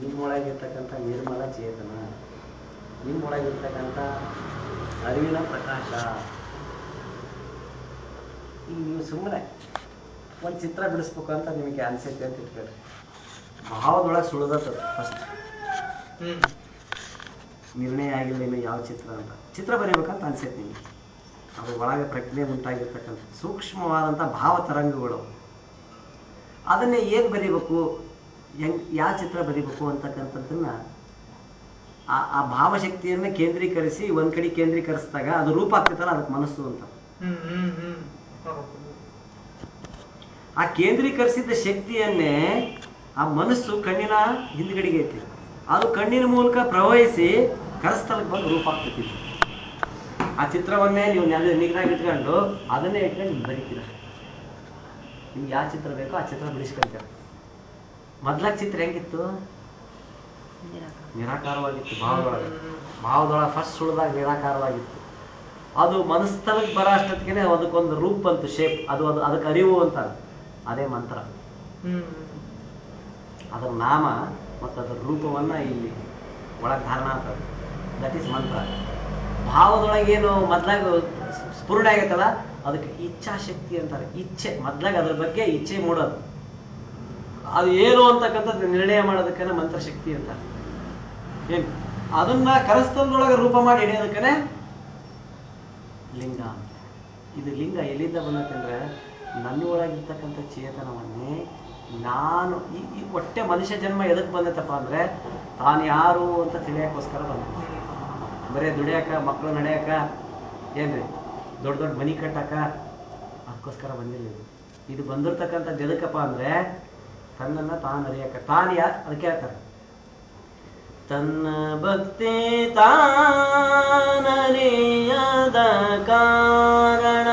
ನಿಮ್ಮೊಳಗಿರ್ತಕ್ಕಂಥ ನಿರ್ಮಲ ಚೇತನ ನಿಮ್ಮೊಳಗಿರ್ತಕ್ಕಂಥ ಅರಿವಿನ ಪ್ರಕಾಶ. ಈಗ ನೀವು ಸುಮ್ಮನೆ ಒಂದು ಚಿತ್ರ ಬಿಡಿಸ್ಬೇಕು ಅಂತ ನಿಮಗೆ ಅನಿಸುತ್ತೆ ಅಂತ ಇಟ್ಕೊಳ್ರಿ ಭಾವದೊಳಗೆ ಸುಳಿದತ್ತದ ಫಸ್ಟ್ ನಿರ್ಣಯ ಆಗಿಲ್ಲ ಇನ್ನು ಯಾವ ಚಿತ್ರ ಅಂತ. ಚಿತ್ರ ಬರೀಬೇಕಂತ ಅನ್ಸೈತೆ ನಿಮಗೆ. ಅದ್ರ ಒಳಗೆ ಪ್ರಜ್ಞೆ ಉಂಟಾಗಿರ್ತಕ್ಕಂಥ ಸೂಕ್ಷ್ಮವಾದಂಥ ಭಾವ ತರಂಗಗಳು. ಅದನ್ನೇ ಏನು ಬರೀಬೇಕು? ಹೆಂಗ್ ಯಾವ ಚಿತ್ರ ಬರಿಬೇಕು ಅಂತಕ್ಕಂಥದ್ದನ್ನ ಆ ಆ ಭಾವಶಕ್ತಿಯನ್ನ ಕೇಂದ್ರೀಕರಿಸಿ ಒಂದ್ ಕಡೆ ಕೇಂದ್ರೀಕರಿಸಿದಾಗ ಅದು ರೂಪ ಆಗ್ತೈತಲ್ಲ ಅದಕ್ಕೆ ಮನಸ್ಸು ಅಂತ. ಆ ಕೇಂದ್ರೀಕರಿಸಿದ ಶಕ್ತಿಯನ್ನೇ ಆ ಮನಸ್ಸು ಕಣ್ಣಿನ ಹಿಂದ್ಗಡೆಗೆ ಐತಿ. ಅದು ಕಣ್ಣಿನ ಮೂಲಕ ಪ್ರವಹಿಸಿ ಕರಸ್ಥಳಕ್ಕೆ ಬಂದು ರೂಪ ಆಗ್ತೈತಿ ಆ ಚಿತ್ರವನ್ನೇ ನೀವು ನೆಲ ನೀರಾಗಿ ಇಟ್ಕೊಂಡು ಅದನ್ನೇ ಇಟ್ಕೊಂಡು ಬರೀತೀರ. ನಿಮ್ಗೆ ಯಾವ ಚಿತ್ರ ಬೇಕೋ ಆ ಚಿತ್ರ ಬಿಡಿಸ್ಕೊಂತೀರ. ಮೊದ್ಲಾಗ ಚಿತ್ರ ಹೆಂಗಿತ್ತು? ನಿರಾಕಾರವಾಗಿತ್ತು ಭಾವದೊಳಗೆ. ಭಾವದೊಳಗೆ ಫಸ್ಟ್ ಸುಳಿದಾಗ ನಿರಾಕಾರವಾಗಿತ್ತು. ಅದು ಮನಸ್ಥಲಕ್ಕೆ ಬರೋ ಅಷ್ಟೊತ್ತಿಗೆ ಅದಕ್ಕೊಂದು ರೂಪ ಅಂತ ಶೇಪ್ ಅದು ಅದು ಅದಕ್ಕೆ ಅರಿವು ಅಂತ ಅದೇ ಮಂತ್ರ. ಹ್ಮ್. ಅದರ ನಾಮ ಮತ್ತು ಅದರ ರೂಪವನ್ನ ಇಲ್ಲಿ ಒಳಗೆ ಧಾರಣ ಆಗ್ತದೆ. ದಟ್ ಈಸ್ ಮಂತ್ರ. ಭಾವದೊಳಗೇನು ಮೊದ್ಲಾಗ ಸ್ಫುರಣ ಆಗೈತಲ್ಲ ಅದಕ್ಕೆ ಇಚ್ಛಾಶಕ್ತಿ ಅಂತಾರೆ. ಇಚ್ಛೆ. ಮೊದ್ಲಾಗ ಅದ್ರ ಬಗ್ಗೆ ಇಚ್ಛೆ ಮೂಡೋದು. ಅದು ಏನು ಅಂತಕ್ಕಂಥದ್ದು ನಿರ್ಣಯ ಮಾಡೋದಕ್ಕೇನೆ ಮಂತ್ರಶಕ್ತಿ ಅಂತ. ಏನು? ಅದನ್ನ ಕರಸ್ಥಲದೊಳಗೆ ರೂಪ ಮಾಡಿ ಹಿಡಿಯೋದಕ್ಕೇನೆ ಲಿಂಗ ಇದು ಲಿಂಗ ಎಲ್ಲಿಂದ ಬಂದತ್ತೆ ಅಂದ್ರೆ ನನ್ನೊಳಗಿರ್ತಕ್ಕಂಥ ಚೇತನವನ್ನೇ ನಾನು ಈ ಈ ಒಟ್ಟೆ ಮನುಷ್ಯ ಜನ್ಮ ಎದಕ್ಕೆ ಬಂದೈತಪ್ಪ ಅಂದ್ರೆ ತಾನು ಯಾರು ಅಂತ ತಿಳಿಯೋಕ್ಕೋಸ್ಕರ ಬಂದ ಬರೇ ದುಡಿಯಾಕ ಮಕ್ಕಳು ನಡೆಯಾಕ, ಏನ್ರಿ? ದೊಡ್ಡ ದೊಡ್ಡ ಮನಿ ಕಟ್ಟಾಕ ಅದಕ್ಕೋಸ್ಕರ ಬಂದಿಲ್ಲ ಇದು ಇದು ಬಂದಿರ್ತಕ್ಕಂಥದ್ದು ಎದಕ್ಕಪ್ಪ ಅಂದ್ರೆ ತನ್ನನ್ನ ತಾನು ಅರಿಯಕ ತಾನು ಯಾರು ಅದಕ್ಕೆ ಹೇಳ್ತಾರೆ. ತನ್ನ ಭಕ್ತಿ ತಾನರಿಯದ ಕಾರಣ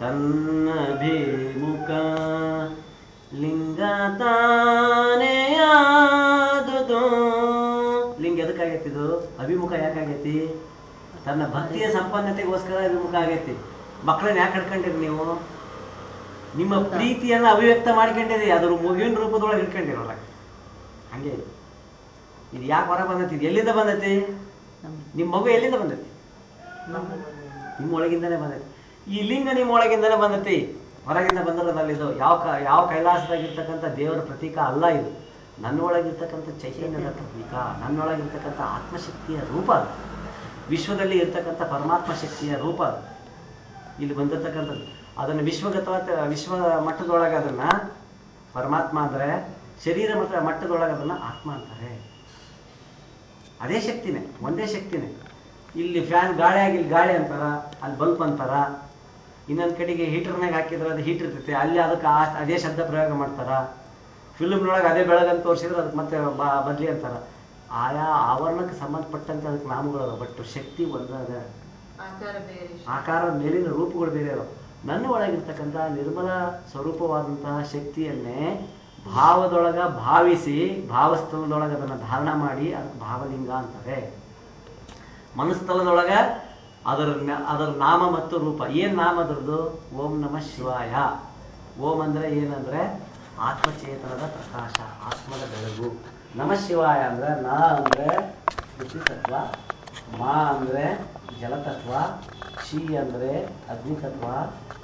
ತನ್ನ ಭೀಮುಖ ಲಿಂಗ ತಾನೆಯಾದುದು ಲಿಂಗ ಎದಕ್ಕಾಗೈತಿದು ಅಭಿಮುಖ ಯಾಕಾಗೈತಿ? ತನ್ನ ಭಕ್ತಿಯ ಸಂಪನ್ನತೆಗೋಸ್ಕರ ಅಭಿಮುಖ ಆಗೈತಿ. ಮಕ್ಕಳನ್ನ ಯಾಕೆ ಕಡ್ಕೊಂಡಿರಿ ನೀವು? ನಿಮ್ಮ ಪ್ರೀತಿಯನ್ನ ಅಭಿವ್ಯಕ್ತ ಮಾಡ್ಕೊಂಡಿದೆ ಅದ್ರ ಮಗುವಿನ ರೂಪದೊಳಗೆ ಹಿಡ್ಕೊಂಡಿರೋಲ್ಲ ಹಂಗೆ ಇದು. ಯಾಕೆ ಹೊರ ಬಂದತಿ? ಇದು ಎಲ್ಲಿಂದ ಬಂದತಿ? ನಿಮ್ಮ ಮಗು ಎಲ್ಲಿಂದ ಬಂದತಿ? ನಿಮ್ಮೊಳಗಿಂದನೇ ಬಂದತಿ. ಈ ಲಿಂಗ ನಿಮ್ಮೊಳಗಿಂದನೇ ಬಂದತಿ. ಹೊರಗಿಂದ ಬಂದಿರೋದಲ್ಲ ಇದು ಯಾವ ಕ ಯಾವ ಕೈಲಾಸದಾಗಿರ್ತಕ್ಕಂಥ ದೇವರ ಪ್ರತೀಕ ಅಲ್ಲ ಇದು. ನನ್ನೊಳಗಿರ್ತಕ್ಕಂಥ ಚೈತನ್ಯದ ಪ್ರತೀಕ ನನ್ನೊಳಗಿರ್ತಕ್ಕಂಥ ಆತ್ಮಶಕ್ತಿಯ ರೂಪ ಅದು. ವಿಶ್ವದಲ್ಲಿ ಇರ್ತಕ್ಕಂಥ ಪರಮಾತ್ಮ ಶಕ್ತಿಯ ರೂಪ ಅದು. ಇಲ್ಲಿ ಬಂದಿರ್ತಕ್ಕಂಥದ್ದು. ಅದನ್ನು ವಿಶ್ವಗತ ವಿಶ್ವ ಮಟ್ಟದೊಳಗೆ ಅದನ್ನ ಪರಮಾತ್ಮ ಅಂದ್ರೆ ಶರೀರ ಮಟ್ಟ ಮಟ್ಟದೊಳಗೆ ಅದನ್ನ ಆತ್ಮ ಅಂತಾರೆ. ಅದೇ ಶಕ್ತಿನೇ ಒಂದೇ ಶಕ್ತಿನೇ. ಇಲ್ಲಿ ಫ್ಯಾನ್ ಗಾಳಿ ಆಗಿಲ್ಲಿ ಗಾಳಿ ಅಂತಾರ ಅಲ್ಲಿ ಬಲ್ಪ್ ಅಂತಾರ. ಇನ್ನೊಂದು ಕಡೆಗೆ ಹೀಟರ್ನಾಗ ಹಾಕಿದ್ರೆ ಅದು ಹೀಟ್ ಇರ್ತೈತೆ. ಅಲ್ಲಿ ಅದಕ್ಕೆ ಆ- ಅದೇ ಶಬ್ದ ಪ್ರಯೋಗ ಮಾಡ್ತಾರ. ಫಿಲ್ಮ್ನೊಳಗೆ ಅದೇ ಬೆಳಗಂತ ತೋರಿಸಿದ್ರೆ ಅದಕ್ಕೆ ಮತ್ತೆ ಬಾ ಬದ್ಲಿ ಅಂತಾರ. ಆಯಾ ಆವರಣಕ್ಕೆ ಸಂಬಂಧಪಟ್ಟಂತೆ ಅದಕ್ಕೆ ನಾಮಗಳು ಬಟ್ ಶಕ್ತಿ ಒಂದಾದ ಆಕಾರ ಬೇರೆ ಆಕಾರದ ಮೇಲಿನ ರೂಪಗಳು ಬೇರೆ ಅದಾವ. ನನ್ನ ಒಳಗಿರ್ತಕ್ಕಂಥ ನಿರ್ಮಲ ಸ್ವರೂಪವಾದಂತಹ ಶಕ್ತಿಯನ್ನೇ ಭಾವದೊಳಗ ಭಾವಿಸಿ ಭಾವಸ್ಥಲದೊಳಗೆ ಅದನ್ನ ಧಾರಣ ಮಾಡಿ, ಅದಕ್ಕೆ ಭಾವಲಿಂಗ ಅಂತಾರೆ ಮನಸ್ಥಲದೊಳಗ ಅದರ ಅದರ ನಾಮ ಮತ್ತು ರೂಪ. ಏನ್ ನಾಮ ಅದರದ್ದು ಓಂ ನಮಃ ಶಿವಾಯ. ಓಂ ಅಂದ್ರೆ ಏನಂದ್ರೆ ಆತ್ಮಚೇತನದ ಪ್ರಕಾಶ, ಆತ್ಮದ ಬೆಳಗು. ನಮಃ ಶಿವಾಯ ಅಂದ್ರೆ ನಾ ಅಂದ್ರೆ ತತ್ವ. ಮಾ ಅಂದ್ರೆ ಜಲತತ್ವ ಶಿ ಅಂದ್ರೆ ಅಗ್ನಿ ತತ್ವ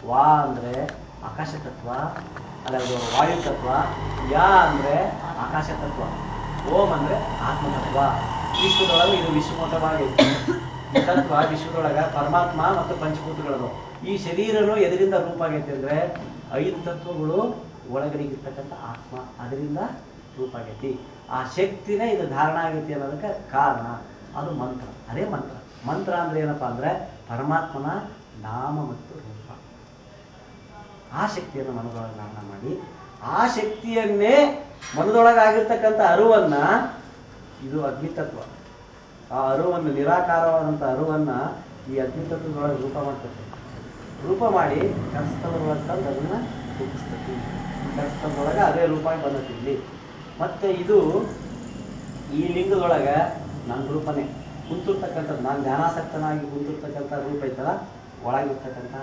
ವಾ ಅಂದ್ರೆ ಆಕಾಶ ತತ್ವ ಅಲ್ಲ ವಾಯು ತತ್ವ ಯಾ ಅಂದ್ರೆ ಆಕಾಶ ತತ್ವ ಓಂ ಅಂದ್ರೆ ಆತ್ಮತತ್ವ. ವಿಶ್ವದೊಳಗೆ ಇದು ವಿಶ್ವಮತವಾಗೈತಿ ಈ ತತ್ವ ವಿಶ್ವದೊಳಗ ಪರಮಾತ್ಮ ಮತ್ತು ಪಂಚಭೂತಗಳು ಈ ಶರೀರನು ಎದರಿಂದ ರೂಪ ಆಗೈತಿ ಅಂದರೆ ಐದು ತತ್ವಗಳು ಒಳಗಡೆ ಇರ್ತಕ್ಕಂಥ ಆತ್ಮ ಅದರಿಂದ ರೂಪ ಆಗೈತಿ. ಆ ಶಕ್ತಿನೇ ಇದು ಧಾರಣ ಆಗೈತಿ ಅನ್ನೋದಕ್ಕೆ ಕಾರಣ. ಅದು ಮಂತ್ರ, ಅದೇ ಮಂತ್ರ. ಮಂತ್ರ ಅಂದ್ರೆ ಏನಪ್ಪಾ ಅಂದ್ರೆ ಪರಮಾತ್ಮನ ನಾಮ ಮತ್ತು ರೂಪ. ಆ ಶಕ್ತಿಯನ್ನು ಮನದೊಳಗೆ ಧಾರಣ ಮಾಡಿ, ಆ ಶಕ್ತಿಯನ್ನೇ ಮನದೊಳಗಾಗಿರ್ತಕ್ಕಂಥ ಅರುವನ್ನ, ಇದು ಅಗ್ನಿತತ್ವ. ಆ ಅರುವನ್ನು, ನಿರಾಕಾರವಾದಂಥ ಅರುವನ್ನ ಈ ಅಗ್ನಿತತ್ವದೊಳಗೆ ರೂಪ ಮಾಡ್ತದೆ. ರೂಪ ಮಾಡಿ ಕರಸ್ಥಲದೊಳಗೆ ತಂದು ಅದನ್ನ ರೂಪಿಸ್ತತಿ ಅದೇ ರೂಪ ಬಂದತಿ ಇಲ್ಲಿ. ಮತ್ತೆ ಇದು ಈ ಲಿಂಗದೊಳಗೆ ನನ್ನ ರೂಪನೇ. ಕುಂತಿರ್ತಕ್ಕಂಥದ್ದು ನಾನು ಜ್ಞಾನಾಸಕ್ತನಾಗಿ ಕುಂತಿರ್ತಕ್ಕಂಥ ರೂಪ ಐತಲ್ಲ ಒಳಗಿರ್ತಕ್ಕಂಥ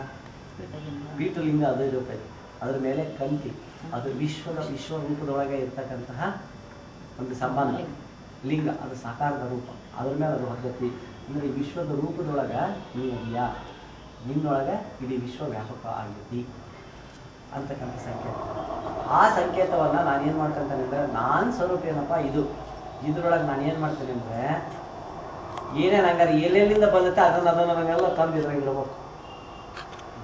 ಪೀಠಲಿಂಗ ಅದೇ ರೂಪ ಐತೆ ಅದ್ರ ಮೇಲೆ ಕಂತಿ ಅದು ವಿಶ್ವದ ವಿಶ್ವ ರೂಪದೊಳಗೆ ಇರ್ತಕ್ಕಂತಹ ಒಂದು ಸಂಬಂಧ. ಲಿಂಗ, ಅದು ಸಾಕಾರದ ರೂಪ. ಅದ್ರ ಮೇಲೆ ಅದು ಹೊರಗತಿ ಅಂದರೆ ವಿಶ್ವದ ರೂಪದೊಳಗ ನೀವಿದೆಯಾ ನಿನ್ನೊಳಗೆ ಇಡೀ ವಿಶ್ವ ವ್ಯಾಪಕ ಆಗೈತಿ ಅಂತಕ್ಕಂಥ ಸಂಕೇತ. ಆ ಸಂಕೇತವನ್ನ ನಾನು ಏನು ಮಾಡ್ಕೊಂತೇನೆ ಅಂದ್ರೆ ನಾನ್ ಸ್ವರೂಪ ಏನಪ್ಪ, ಇದು. ಇದ್ರೊಳಗೆ ನಾನು ಏನು ಮಾಡ್ತೇನೆ ಅಂದ್ರೆ, ಏನೇನು ಹಂಗಾರೆ ಎಲ್ಲೆಲ್ಲಿಂದ ಬಂದತ್ತೆ ಅದನ್ನ ಅದನ್ನ ಅದನ್ನೆಲ್ಲ ತಂದು ಇದ್ರಾಗ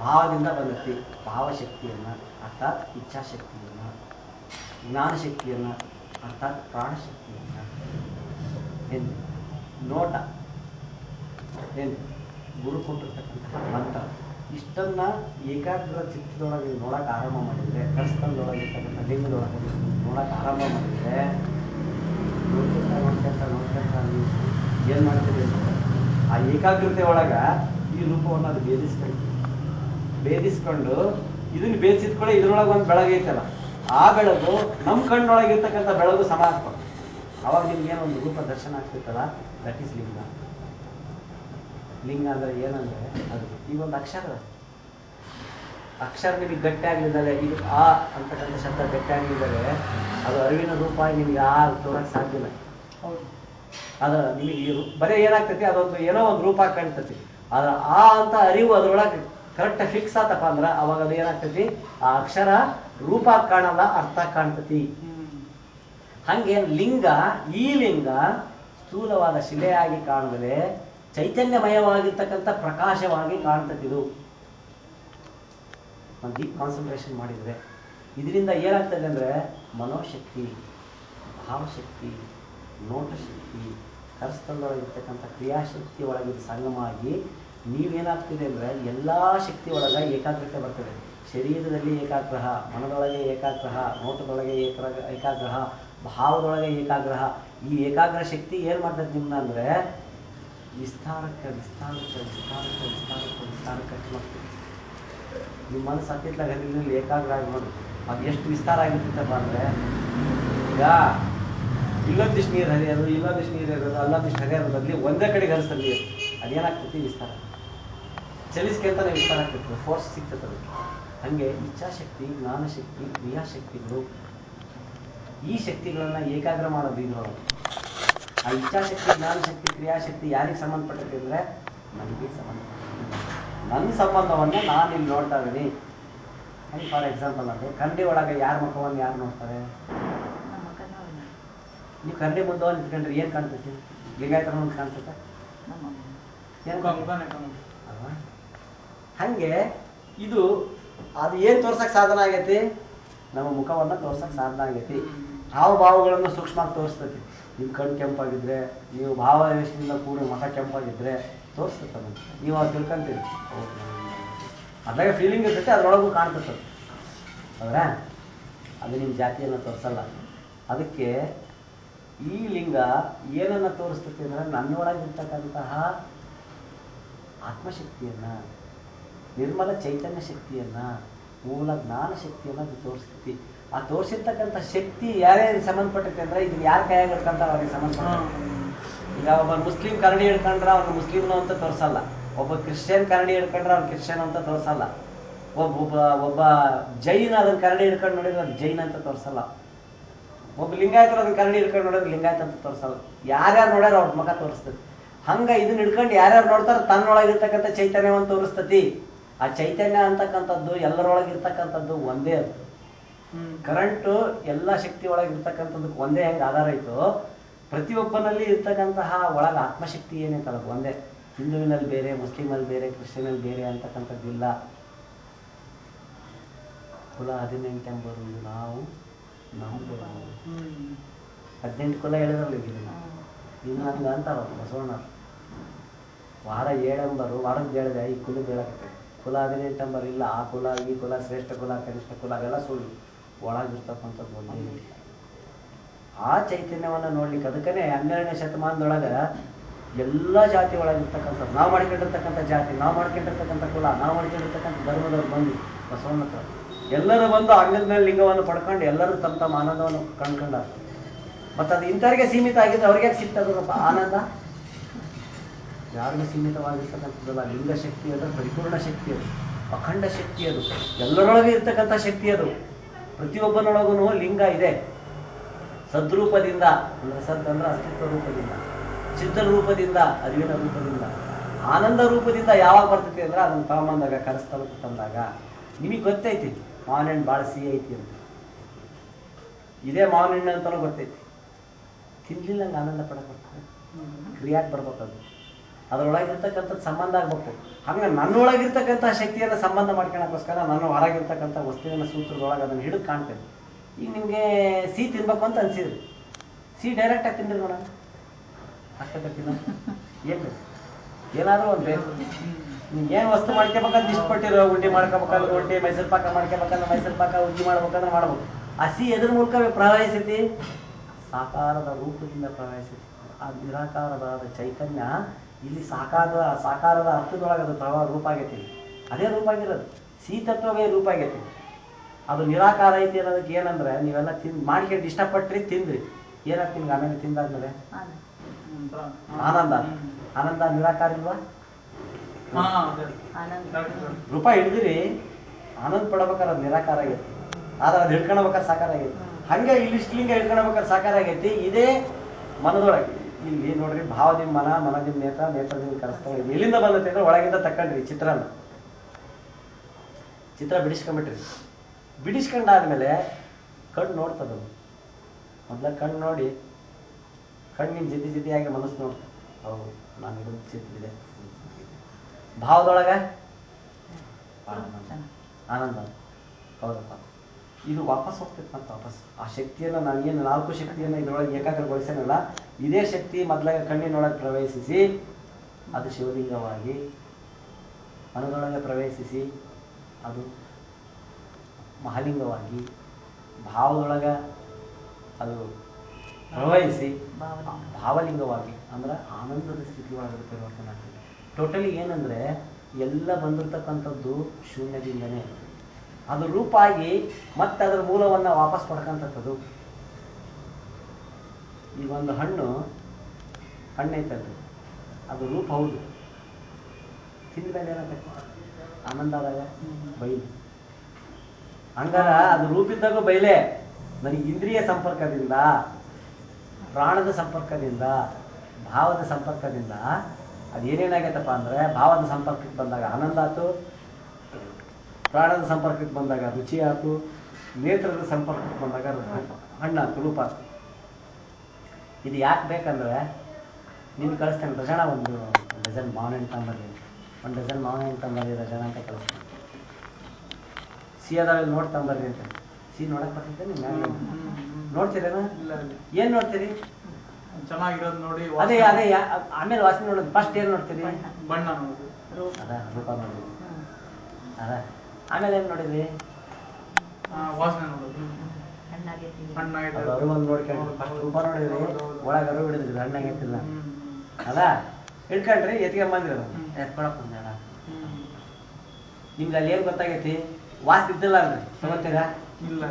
ಭಾವದಿಂದ ಬಂದತಿ ಭಾವಶಕ್ತಿಯನ್ನ ಅರ್ಥಾತ್ ಇಚ್ಛಾಶಕ್ತಿಯನ್ನ, ಜ್ಞಾನಶಕ್ತಿಯನ್ನ, ಅರ್ಥಾತ್ ಪ್ರಾಣಶಕ್ತಿಯನ್ನ. ಎಂದು ನೋಟ, ಏನು ಗುರು ಕೊಟ್ಟಿರ್ತಕ್ಕಂತಹ ಮಂತ್ರ, ಇಷ್ಟನ್ನ ಏಕಾಗ್ರ ಚಿತ್ರದೊಳಗೆ ನೋಡಕ್ ಆರಂಭ ಮಾಡಿದ್ರೆ ಕರ್ಸ್ತನದೊಳಗೆ ಇರ್ತಕ್ಕಂಥ ಲಿಂಗದೊಳಗೆ ನೋಡಕ್ ಆರಂಭ ಮಾಡಿದ್ರೆ ನೋಡ್ಕೊಂತ ನೋಡ್ಕೊಂತ ನೋಡ್ಕೊಂತ ಏನ್ ಮಾಡ್ತೀರಿ? ಆ ಏಕಾಗ್ರತೆ ಒಳಗ ಈ ರೂಪವನ್ನು ಅದು ಭೇದಿಸ್ಕೊಳ್ತೀವಿ ಭೇದಿಸ್ಕೊಂಡು ಇದನ್ನ ಕೂಡ ಇದ್ರೊಳಗೆ ಒಂದು ಬೆಳಗೈತಲ್ಲ ಆ ಬೆಳಗು ನಮ್ಮ ಕಣ್ಣೊಳಗೆ ಇರ್ತಕ್ಕಂಥ ಬೆಳಗು ಸಮ ಆಗ್ತದೆ. ಅವಾಗ ನಿಮ್ಗೆ ಏನೋ ಒಂದು ರೂಪ ದರ್ಶನ ಆಗ್ತಿತ್ತಲ್ಲ ದಟ್ ಈಸ್ ಲಿಂಗ. ಲಿಂಗ ಅಂದ್ರೆ ಏನಂದ್ರೆ ಅದು ಈ ಒಂದು ಅಕ್ಷರ. ಅಕ್ಷರ ನಿಮಗೆ ಗಟ್ಟಿ ಆಗ್ಲಿದ್ದಾರೆ ಇದು ಆ ಅಂತಕ್ಕಂಥ ಶಬ್ದ ಗಟ್ಟಿ ಆಗ್ಲಿದ್ದಾರೆ ಅದು ಅರಿವಿನ ರೂಪ ನಿಮಗೆ ಯಾರು ತೋರಕ್ಕೆ ಸಾಧ್ಯ ಇಲ್ಲ. ಅದ ನಿಮಗೆ ಬರೇ ಏನಾಗ್ತೈತಿ ಅದೊಂದು ಏನೋ ಒಂದು ರೂಪ ಕಾಣ್ತೈತಿ. ಆದ್ರೆ ಆ ಅಂತ ಅರಿವು ಅದರೊಳಗೆ ಕರೆಕ್ಟ್ ಫಿಕ್ಸ್ ಆತಪ್ಪ ಅಂದ್ರ ಅವಾಗ ಅದು ಏನಾಗ್ತೈತಿ? ಆ ಅಕ್ಷರ ರೂಪ ಕಾಣಲ್ಲ ಅರ್ಥ ಕಾಣ್ತತಿ. ಹಂಗೆ ಲಿಂಗ ಈ ಲಿಂಗ ಸ್ಥೂಲವಾದ ಶಿಲೆಯಾಗಿ ಕಾಣದೆ ಚೈತನ್ಯಮಯವಾಗಿರ್ತಕ್ಕಂಥ ಪ್ರಕಾಶವಾಗಿ ಕಾಣ್ತತಿದು ಒಂದು ಡೀಪ್ ಕಾನ್ಸಂಟ್ರೇಷನ್ ಮಾಡಿದರೆ ಇದರಿಂದ ಏನಾಗ್ತದೆ ಅಂದರೆ ಮನೋಶಕ್ತಿ, ಭಾವಶಕ್ತಿ, ನೋಟಶಕ್ತಿ ಕರಸ್ಥಲದೊಳಗಿರ್ತಕ್ಕಂಥ ಕ್ರಿಯಾಶಕ್ತಿ ಒಳಗಿದ್ದು ಸಂಗಮ ಆಗಿ ನೀವೇನಾಗ್ತಿದೆ ಅಂದರೆ ಎಲ್ಲಾ ಶಕ್ತಿ ಒಳಗೆ ಏಕಾಗ್ರತೆ ಬರ್ತದೆ. ಶರೀರದಲ್ಲಿ ಏಕಾಗ್ರಹ, ಮನದೊಳಗೆ ಏಕಾಗ್ರಹ, ನೋಟದೊಳಗೆ ಏಕರ ಏಕಾಗ್ರಹ, ಭಾವದೊಳಗೆ ಏಕಾಗ್ರಹ, ಈ ಏಕಾಗ್ರ ಶಕ್ತಿ ಏನು ಮಾಡ್ತದೆ ನಿಮ್ಮನ್ನ ಅಂದರೆ ವಿಸ್ತಾರಕ್ಕೆ ವಿಸ್ತಾರಕ್ಕೆ ವಿಸ್ತಾರಕ್ಕೆ ವಿಸ್ತಾರಕ್ಕೆ ವಿಸ್ತಾರಕ್ಕೆ ಹಚ್ಚಿಮಾಡ್ತದೆ ನಿಮ್ಮ ಮನಸ್ಸು ಹತ್ತಿತ್ಲಾಗ ಹರಿಲಿಲ್ಲ ಏಕಾಗ್ರ ಆಗಿ ನೋಡಿ. ಅದು ಎಷ್ಟು ವಿಸ್ತಾರ ಆಗಿರ್ತೈತಪ್ಪ ಅಂದ್ರೆ ಈಗ ಇಲ್ಲೊಂದಿಷ್ಟು ನೀರು ಹರಿಯೋದು ಇಲ್ಲೊಂದಿಷ್ಟು ನೀರು ಹರಿಯೋದು ಅಲ್ಲೊಂದಿಷ್ಟು ಹರಿಯೋದು ಬದಲಿ ಒಂದೇ ಕಡೆಗೆ ಹರಿಸ್ತದೆ ನೀರು. ಅದೇನಾಗ್ತೈತಿ ವಿಸ್ತಾರ? ಚಲಿಸ್ಕೊಂತಾನೆ ವಿಸ್ತಾರ ಆಗ್ತೈತೆ ಫೋರ್ಸ್ ಸಿಗ್ತದೆ ಅದಕ್ಕೆ. ಹಂಗೆ ಇಚ್ಛಾಶಕ್ತಿ, ಜ್ಞಾನಶಕ್ತಿ, ಕ್ರಿಯಾಶಕ್ತಿಗಳು. ಈ ಶಕ್ತಿಗಳನ್ನ ಏಕಾಗ್ರ ಮಾಡೋದು ಇದ್ರೊಳಗೆ ಆ ಇಚ್ಛಾಶಕ್ತಿ, ಜ್ಞಾನಶಕ್ತಿ, ಕ್ರಿಯಾಶಕ್ತಿ ಯಾರಿಗೆ ಸಂಬಂಧಪಟ್ಟೈತೆ ಅಂದ್ರೆ, ನಮಗೆ ಸಂಬಂಧಪಟ್ಟಿದೆ ನನ್ನ ಸಂಬಂಧವನ್ನು ನಾನು ಇಲ್ಲಿ ನೋಡ್ತಾ ಇದ್ದೀನಿ. ಅಂದ್ರೆ ಫಾರ್ ಎಕ್ಸಾಂಪಲ್ ಅಂದ್ರೆ ಕನ್ನಡಿ ಒಳಗೆ ಯಾರ ಮುಖವನ್ನು ಯಾರು ನೋಡ್ತಾರೆ? ನಮ್ಮ ನೀವು ಕನ್ನಡಿ ಮುಂದೆ ಹೋಗಿ ನಿಂತ್ಕೊಂಡ್ರೆ ಏನ್ ಕಾಣ್ತೈತಿ? ಲಿಂಗಾಯತರ ಮುಂದೆ ಕಾಣ್ತೈತೆ? ನಮ್ಮ. ಅಲ್ವಾ? ಹಂಗೆ ಇದು ಅದು ಏನ್ ತೋರ್ಸಕ್ ಸಾಧನ ಆಗೈತಿ? ನಮ್ಮ ಮುಖವನ್ನ ತೋರ್ಸಕ್ ಸಾಧನ ಆಗೈತಿ. ಭಾವಗಳನ್ನು ಸೂಕ್ಷ್ಮವಾಗಿ ತೋರಿಸ್ತೈತಿ. ನಿಮ್ ಕಣ್ಣು ಕೆಂಪಾಗಿದ್ರೆ ನೀವು ಭಾವ ಕೂಡ ಮಠ ಕೆಂಪಾಗಿದ್ರೆ ತೋರಿಸ್ತೈತೆ ಅದು ನೀವು ಅದು ತಿಳ್ಕೊಂತೀರಿ. ಅದಾಗ ಫೀಲಿಂಗ್ ಇರ್ತೈತೆ, ಅದ್ರೊಳಗೂ ಕಾಣ್ತೈತೆ ಅದು. ಹೌದ್ರಾ? ಅದು ನಿಮ್ಮ ಜಾತಿಯನ್ನ ತೋರಿಸಲ್ಲ. ಅದಕ್ಕೆ ಈ ಲಿಂಗ ಏನನ್ನ ತೋರಿಸ್ತೈತಿ ಅಂದರೆ ನನ್ನೊಳಗಿರ್ತಕ್ಕಂತಹ ಆತ್ಮಶಕ್ತಿಯನ್ನು, ನಿರ್ಮಲ ಚೈತನ್ಯ ಶಕ್ತಿಯನ್ನ, ಮೂಲ ಜ್ಞಾನ ಶಕ್ತಿಯನ್ನ ಅದು ತೋರಿಸ್ತೈತಿ. ಆ ತೋರಿಸಿರ್ತಕ್ಕಂಥ ಶಕ್ತಿ ಯಾರ್ಯಾರಿಗೆ ಸಂಬಂಧಪಟ್ಟೈತೆ ಅಂದರೆ ಇದು ಯಾರು ಕೈಯಾಗಿರ್ತಂತ ಅವ್ರಿಗೆ ಸಂಬಂಧಪಟ್ಟ ಈಗ ಒಬ್ಬ ಮುಸ್ಲಿಂ ಕರಡಿ ಹಿಡ್ಕೊಂಡ್ರೆ ಅವ್ನು ಮುಸ್ಲಿಮ್ನು ಅಂತ ತೋರ್ಸಲ್ಲ. ಒಬ್ಬ ಕ್ರಿಶ್ಚಿಯನ್ ಕರಡಿ ಹಿಡ್ಕೊಂಡ್ರೆ ಅವ್ನು ಕ್ರಿಶ್ಚಿಯನ್ ಅಂತ ತೋರಿಸಲ್ಲ. ಒಬ್ಬ ಒಬ್ಬ ಒಬ್ಬ ಜೈನ ಅದನ್ನ ಕರಡಿ ಹಿಡ್ಕೊಂಡು ನೋಡಿದ್ರೆ ಅದು ಜೈನ್ ಅಂತ ತೋರಿಸಲ್ಲ. ಒಬ್ಬ ಲಿಂಗಾಯತರು ಅದನ್ನ ಕರಡಿ ಹಿಡ್ಕೊಂಡು ನೋಡಿದ್ರೆ ಲಿಂಗಾಯತ ಅಂತ ತೋರ್ಸಲ್ಲ. ಯಾರ್ಯಾರು ನೋಡ್ಯಾರ ಅವ್ರ ಮುಖ ತೋರಿಸ್ತದೆ. ಹಂಗ ಇದನ್ನ ಹಿಡ್ಕೊಂಡು ಯಾರ್ಯಾರು ನೋಡ್ತಾರ ತನ್ನೊಳಗಿರ್ತಕ್ಕಂಥ ಚೈತನ್ಯವನ್ನು ತೋರಿಸ್ತತಿ. ಆ ಚೈತನ್ಯ ಅಂತಕ್ಕಂಥದ್ದು ಎಲ್ಲರೊಳಗಿರ್ತಕ್ಕಂಥದ್ದು ಒಂದೇ ಅದು. ಹ್ಮ್. ಕರೆಂಟು ಎಲ್ಲ ಶಕ್ತಿ ಒಳಗಿರ್ತಕ್ಕಂಥದ್ದು ಒಂದೇ ಹೆಂಗೆ ಆಧಾರ ಐತೋ ಪ್ರತಿಯೊಬ್ಬನಲ್ಲಿ ಇರ್ತಕ್ಕಂತಹ ಒಳಗೆ ಆತ್ಮಶಕ್ತಿ ಏನೇ ಅದು ಒಂದೇ ಹಿಂದುವಿನಲ್ಲಿ ಬೇರೆ ಮುಸ್ಲಿಮಲ್ಲಿ ಬೇರೆ ಕ್ರಿಶ್ಚಿಯನಲ್ಲಿ ಬೇರೆ ಅಂತಕ್ಕಂಥದ್ದಿಲ್ಲ ಕುಲ ಹದಿನೆಂಟೆಂಬರು ನಾವು ನಮ್ಮ. ಹದಿನೆಂಟು ಕುಲ ಹೇಳಿದ್ರಲ್ಲ ಈಗ ಇದನ್ನ. ಇನ್ನು ಹಂಗ ಅಂತಾರ ಬಸವಣ್ಣ ವಾರ ಏಳೆಂಬರು ವಾರದ ಹೇಳಿದೆ ಈ ಕುಲದ ಹೇಳಕ್ಕೆ ಕುಲ ಹದಿನೆಂಟೆಂಬರು ಇಲ್ಲ ಆ ಕುಲ ಈ ಕುಲ ಶ್ರೇಷ್ಠ ಕುಲ ಕನಿಷ್ಠ ಕುಲ ಅವೆಲ್ಲ ಸುಳ್ಳು. ಒಳಗಿರ್ತಕ್ಕಂಥದ್ದು ಒಂದೇ ಆ ಚೈತನ್ಯವನ್ನ ನೋಡ್ಲಿಕ್ಕೆ, ಅದಕ್ಕನೆ ಹನ್ನೆರಡನೇ ಶತಮಾನದೊಳಗ ಎಲ್ಲ ಜಾತಿ ಒಳಗಿರ್ತಕ್ಕಂಥ ನಾವು ಮಾಡ್ಕೊಂಡಿರ್ತಕ್ಕಂಥ ಜಾತಿ, ನಾವು ಮಾಡ್ಕೊಂಡಿರ್ತಕ್ಕಂಥ ಕುಲ, ನಾವು ಮಾಡ್ಕೊಂಡಿರ್ತಕ್ಕಂಥ ಧರ್ಮದವ್ರು ಬಂದು ಬಸವಣ್ಣ ಎಲ್ಲರೂ ಬಂದು ಅಂಗದ ಮೇಲೆ ಲಿಂಗವನ್ನು ಪಡ್ಕೊಂಡು ಎಲ್ಲರೂ ತಮ್ಮ ತಮ್ಮ ಆನಂದವನ್ನು ಕಂಡ್ಕೊಂಡ ಮತ್ತೆ ಅದು ಇಂಥವ್ರಿಗೆ ಸೀಮಿತ ಆಗಿದ್ದು ಅವ್ರಿಗೆ ಸಿಗ್ತದಪ್ಪ ಆನಂದ? ಯಾರಿಗೂ ಸೀಮಿತವಾಗಿರ್ತಕ್ಕಂಥದ್ದಲ್ಲ, ಲಿಂಗ ಶಕ್ತಿ ಅದು, ಪರಿಪೂರ್ಣ ಶಕ್ತಿ ಅದು, ಅಖಂಡ ಶಕ್ತಿ ಅದು, ಎಲ್ಲರೊಳಗೂ ಇರ್ತಕ್ಕಂಥ ಶಕ್ತಿ ಅದು. ಪ್ರತಿಯೊಬ್ಬನೊಳಗೂ ಲಿಂಗ ಇದೆ. ಸದ್ರೂಪದಿಂದ ಅಂದ್ರೆ ಸತ್ ಅಂದ್ರೆ ಅಸ್ತಿತ್ವ ರೂಪದಿಂದ ಚಿತ್ರ ರೂಪದಿಂದ, ಅರಿವಿನ ರೂಪದಿಂದ. ಆನಂದ ರೂಪದಿಂದ ಯಾವಾಗ ಬರ್ತೈತಿ ಅಂದ್ರೆ ಅದನ್ನ ತಗೊಂಬಂದಾಗ ಕರೆಸ್ತಾ ತಂದಾಗ. ನಿಮಗೆ ಗೊತ್ತೈತಿ ಮಾವಿನ ಹಣ್ಣು ಭಾಳ ಸಿಹಿ ಐತಿ ಅಂತ. ಇದೇ ಮಾವಿನ ಹಣ್ಣು ಅಂತಲೂ ಗೊತ್ತೈತಿ. ತಿನ್ಲಿಲ್ಲ ನಂಗೆ ಆನಂದ ಪಡಕ್ ಕ್ರಿಯಾಕ್ ಬರ್ಬೇಕದು ಅದ್ರೊಳಗಿರ್ತಕ್ಕಂಥದ್ದು ಸಂಬಂಧ ಆಗ್ಬೇಕು. ಹಂಗ ನನ್ನೊಳಗಿರ್ತಕ್ಕಂಥ ಶಕ್ತಿಯನ್ನು ಸಂಬಂಧ ಮಾಡ್ಕೊಳಕ್ಕೋಸ್ಕರ ನನ್ನ ಹೊರಗಿರ್ತಕ್ಕಂಥ ವಸ್ತುವಿನ ಸೂತ್ರದೊಳಗೆ ಅದನ್ನು ಹಿಡಿದು ಕಾಣ್ತೇನೆ. ಈಗ ನಿಮಗೆ ಸಿಹಿ ತಿನ್ಬೇಕು ಅಂತ ಅನ್ಸಿದ್ರು. ಸಿಹಿ ಡೈರೆಕ್ಟ್ ಆಗಿ ತಿನ್ರಿ ನೋಡೋಣ. ಅಷ್ಟಕ್ಕೆ ಏನು ಏನಾದರೂ ಒಂದು ಬೇಕು ನಿಮ್ಗೆ ಏನು ವಸ್ತು ಮಾಡ್ಕೋಬೇಕಂತ ಇಷ್ಟಪಟ್ಟಿರೋ ಉಂಡಿ ಮಾಡ್ಕೋಬೇಕಂದ್ರೆ ಉಂಡಿ ಮೈಸೂರು ಪಾಕ ಮಾಡ್ಕೋಬೇಕಂದ್ರೆ ಮೈಸೂರು ಪಾಕ ಉಂಡಿ ಮಾಡ್ಬೇಕಂದ್ರೆ ಮಾಡ್ಬೇಕು ಸಿಹಿ ಎದ್ರ ಮೂಲಕ ಪ್ರವಹಿಸಿತಿ? ಸಾಕಾರದ ರೂಪದಿಂದ ಪ್ರವಹಿಸಿತಿ. ಆ ನಿರಾಕಾರದ ಚೈತನ್ಯ ಇಲ್ಲಿ ಸಾಕಾರದ ಸಾಕಾರದ ಅರ್ಥದೊಳಗೆ ಅದು ಪ್ರವಾಹ ರೂಪ ಆಗೈತಿ. ಅದೇ ರೂಪ ಆಗಿರೋದು. ಸೀತತ್ವವೇ ತತ್ವವೇ ರೂಪ ಆಗೈತಿ. ಅದು ನಿರಾಕಾರ ಐತಿ ಅನ್ನೋದಕ್ಕೆ ಏನಂದ್ರೆ ನೀವೆಲ್ಲ ತಿಂದ್ ಮಾಡ್ಕೊಂಡು ಇಷ್ಟಪಟ್ರಿ ತಿಂದ್ರಿ ಏನಾಗ್ತಿ ನಿಮ್ಗೆ ಆಮೇಲೆ ತಿಂದಾದ್ಮೇಲೆ? ಆನಂದ. ಆನಂದ. ಆನಂದ ನಿರಾಕಾರ ಇಲ್ವಾ? ಹಾ ಅದೇ. ಆನಂದ. Correct, correct. ರೂಪ ಹಿಡಿದಿರಿ ಆನಂದ ಪಡ್ಬೇಕಾದ್ರೆ ಅದು ನಿರಾಕಾರ ಆಗೈತಿ. ಆದ್ರೆ ಅದು ಹಿಡ್ಕೊಳ್ಬೇಕಾದ್ರೆ ಸಾಕಾರ ಆಗೈತಿ. ಹಂಗೆ ಇಲ್ಲಿ ಇಷ್ಟಲಿಂಗ ಹಿಡ್ಕೊಳ್ಬೇಕಾದ್ರೆ ಸಾಕಾರ ಆಗೈತಿ. ಇದೇ ಮನದೊಳಗೆ. ಇಲ್ಲಿ ನೋಡ್ರಿ ಭಾವದಿಮ್ ಮನ ಮನದಿಮ್ ನೇತ್ರ ನೇತ್ರದಿಂದ ಕರೆಸ್ತಾ ಇದೆ ಎಲ್ಲಿಂದ ಬಂದೈತೆ ಅಂದ್ರೆ ಒಳಗಿಂದ ತಕ್ಕಂಡ್ರಿ ಚಿತ್ರನ ಚಿತ್ರ ಬಿಡಿಸ್ಕೊಂಬಿಟ್ರಿ ಬಿಡಿಸ್ಕೊಂಡಾದ್ಮೇಲೆ ಕಣ್ಣು ನೋಡ್ತದ ಮೊದ್ಲ ಕಣ್ಣು ನೋಡಿ, ಕಣ್ಣಿನ ಜಿದ್ದಿ ಜಿದ್ದಿಯಾಗಿ ಮನಸ್ಸು ನೋಡ್ತದೆ. ಹೌದು, ನಾನು ಇಡೋದು ಚಿತ್ತಿದೆ ಭಾವದೊಳಗೆ. ಆನಂದ. ಹೌದಪ್ಪ. ಇದು ವಾಪಸ್ ಹೋಗ್ತೈತೆ ಮತ್ತೆ ವಾಪಸ್. ಆ ಶಕ್ತಿಯನ್ನು ನಾನು ಏನು ನಾಲ್ಕು ಶಕ್ತಿಯನ್ನು ಇದರೊಳಗೆ ಏಕಾಗ್ರಗೊಳಿಸಲ್ಲ ಇದೇ ಶಕ್ತಿ ಮೊದಲಾಗ ಕಣ್ಣಿನೊಳಗೆ ಪ್ರವೇಶಿಸಿ, ಅದು ಶಿವಲಿಂಗವಾಗಿ ಮನದೊಳಗೆ ಪ್ರವೇಶಿಸಿ, ಅದು ಮಹಾಲಿಂಗವಾಗಿ ಭಾವದೊಳಗೆ ಅದು ಪ್ರವಹಿಸಿ ಭಾವಲಿಂಗ. ಭಾವಲಿಂಗವಾಗಿ ಅಂದ್ರೆ ಆನಂದದ ಸ್ಥಿತಿ ಒಳಗೆ ಪರಿವರ್ತನೆ ಟೋಟಲಿ ಏನಂದ್ರೆ ಎಲ್ಲ ಬಂದಿರತಕ್ಕಂಥದ್ದು ಶೂನ್ಯದಿಂದನೇ ಅದು ರೂಪಾಗಿ ಮತ್ತೆ ಅದರ ಮೂಲವನ್ನ ವಾಪಸ್ ಪಡ್ಕಂತದ್ದು ಈಗ ಒಂದು ಹಣ್ಣು ಹಣ್ಣೈತಲ್ರಿ ಅದು. ರೂಪ ಹೌದು. ತಿಂದ್ಮೇಲೆ ಏನಾಗ್ತೈತೆ ಆನಂದ ಆದಾಗ ಬೈಲು. ಹಂಗಾರ ಅದು ರೂಪಿದ್ದಾಗ ಬಯಲೆ ನನಗೆ ಇಂದ್ರಿಯ ಸಂಪರ್ಕದಿಂದ, ಪ್ರಾಣದ ಸಂಪರ್ಕದಿಂದ, ಭಾವದ ಸಂಪರ್ಕದಿಂದ ಅದು ಏನೇನಾಗೈತಪ್ಪ ಅಂದ್ರೆ ಭಾವದ ಸಂಪರ್ಕಕ್ಕೆ ಬಂದಾಗ ಆನಂದ ಆಯ್ತು ಪ್ರಾಣದ ಸಂಪರ್ಕಕ್ಕೆ ಬಂದಾಗ ರುಚಿ ಆಯ್ತು ನೇತ್ರದ ಸಂಪರ್ಕಕ್ಕೆ ಬಂದಾಗ ಹಣ್ಣಾಯ್ತು ರೂಪ ಆಯ್ತು ಇದು ಯಾಕೆ ಬೇಕಂದ್ರೆ ನೀನು ಕಳಿಸ್ತೇನೆ ರಜಣ ಒಂದು ಡಜನ್ ಮಾವಿನ ಹಣ್ಣು ಒಂದು ಡಜನ್ ಮಾವಿನ ಹಣ್ಣು ರಜಣ ಅಂತ ಕಳಿಸ್ತೇನೆ. ಸಿ ಅದಾವೆ ನೋಡಿ ತಗೊಂಬರ್ರಿ ಅಂತ ಸಿ ನೋಡಕ್ ಬರ್ತೈತೆ ನಿಮ್ಮ ನೋಡ್ತೀರೇನ? ಏನ್ ನೋಡ್ತೀರಿ? ಚೆನ್ನಾಗಿರೋದು ನೋಡಿ ಅದೇ ಅದೇ ಆಮೇಲೆ ವಾಸನೆ ನೋಡೋದು. ಫಸ್ಟ್ ಏನ್ ನೋಡ್ತೀರಿ? ಬಣ್ಣ. ನೋಡುದು. ರೂಪ ಅದ ರೂಪ ನೋಡಿದ್ರಿ ಅದ. ಆಮೇಲೆ ಏನ್ ನೋಡಿದ್ರಿ? ಆ, ವಾಸನೆ ನೋಡೋದು. ಹಣ್ಣಾಗೈತಿ ನೋಡ್ಕೊಂಡು ಫಸ್ಟ್ ರೂಪ ನೋಡಿದ್ರಿ. ಒಳಗೆ ಅರು ಹಿಡಿದ್ರಿ ಹಣ್ಣಾಗೈತಿಲ್ಲ ಅದ. ಹಿಡ್ಕೊಂಡ್ರಿ ಎತ್ಕೊಂಡ್ ಬಂದ್ರಿ ಅದು. ಎತ್ಕೊಳಕ್ ಬಂದ ನಿಮ್ಗೆ ಅಲ್ಲಿ ಏನ್ ಗೊತ್ತಾಗೈತಿ? ವಾಸ್ ಇದ್ದಿಲ್ಲ ತಗೋತೀರಾ ತಗೊಂತೀರಾ? ಇಲ್ಲ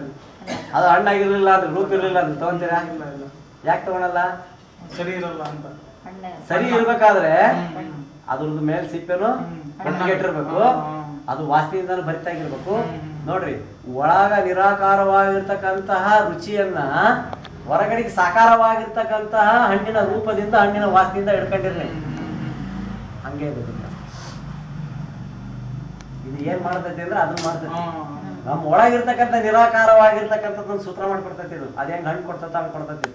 ಅದು ಹಣ್ಣಾಗಿರ್ಲಿಲ್ಲ ಅಂದ್ರೆ ರೂಪ ಇರ್ಲಿಲ್ಲ ಅಂದ್ರೆ ತಗೊಂತೀರಾ ಯಾಕೆ ತಗೊಳಲ್ಲ? ಸರಿ ಇರಲ್ಲ ಅಂತ. ಸರಿ ಇರ್ಬೇಕಾದ್ರೆ. ಅದ್ರದ್ದು ಮೇಲ್ ಸಿಪ್ಪೆನು ಹಾ. ಅದು ವಾಸನೆಯಿಂದಲೂ ಭರಿತಾಗಿರ್ಬೇಕು. ನೋಡ್ರಿ ಒಳಗ ನಿರಾಕಾರವಾಗಿರ್ತಕ್ಕಂತಹ ರುಚಿಯನ್ನ ಹೊರಗಡೆಗೆ ಸಾಕಾರವಾಗಿರ್ತಕ್ಕಂತಹ ಹಣ್ಣಿನ ರೂಪದಿಂದ ಹಣ್ಣಿನ ವಾಸನೆಯಿಂದ ಹಿಡ್ಕೊಂಡಿರ್ಲಿ. ಹಂಗೆ ಇದು ದುಃಖ. ಇದು ಏನ್ ಮಾಡ್ತೈತಿ ಅಂದ್ರೆ ಅದನ್ನ ಮಾಡ್ತೈತಿ. ನಮ್ ನಮ್ಮ ಒಳಗಿರ್ತಕ್ಕಂಥ ನಿರಾಕಾರವಾಗಿರ್ತಕ್ಕಂಥದ್ದನ್ನ ಸೂತ್ರ ಮಾಡ್ಕೊಡ್ತೈತಿ ಇದು. ಹೆಂಗ್ ಹಣ್ಣು ಕೊಡ್ತೈತ ಹಂಗ್ ಕೊಡ್ತೈತಿ.